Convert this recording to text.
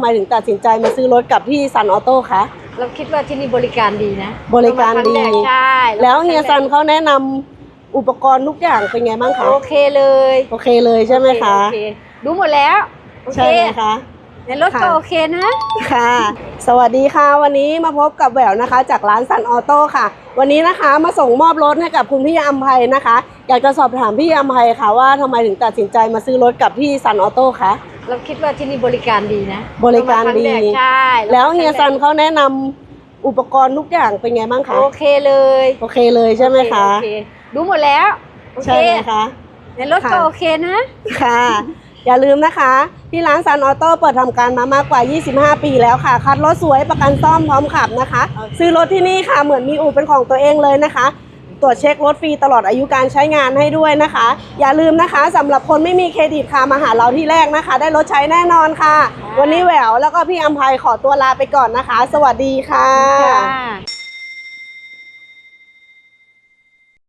ทำไมถึงตัดสินใจมาซื้อรถกับที่ซันออโต้คะเราคิดว่าที่นี่บริการดีนะบริการดีเมคงแใช่แล้วเฮียซันเขาแนะนำอุปกรณ์ทุกอย่างเป็นไงบ้างคะ โอเคเลยโอเคเลยใช่ไหมคะ โอเดูหมดแล้ว โอเค ใช่ไหมคะ ในรถก็ค่ะโอเคนะ ค่ะ สวัสดีค่ะ วันนี้มาพบกับแหววนะคะ จากร้านซันออโต้ค่ะ วันนี้นะคะมาส่งมอบรถให้กับคุณพี่อัมภัยนะคะ อยากจะสอบถามพี่อัมภัยค่ะว่าทำไมถึงตัดสินใจมาซื้อรถกับที่ซันออโต้คะเราคิดว่าที่นี่บริการดีนะ บริการดีเมคงแใช่แล้วเฮียซันเขาแนะนำอุปกรณ์ทุกอย่างเป็นไงบ้างคะโอเคเลย โอเคเลยใช่ไหมคะโอเดูหมดแล้วโอเคใช่ไหมคะในรถก็ค่ะโอเคนะค่ะ อย่าลืมนะคะ ที่ร้านซันออโต้เปิดทำการมามากกว่า 25 ปีแล้วค่ะ คัดรถสวยประกันซ่อมพร้อมขับนะคะ ซื้อรถที่นี่ค่ะเหมือนมีอู่เป็นของตัวเองเลยนะคะ ตรวจเช็ครถฟรีตลอดอายุการใช้งานให้ด้วยนะคะ อย่าลืมนะคะสำหรับคนไม่มีเครดิตค่ะมาหาเราที่แรกนะคะ ได้รถใช้แน่นอนค่ะ วันนี้แหววแล้วก็พี่อัมภัยขอตัวลาไปก่อนนะคะ สวัสดีค่ะค่ะ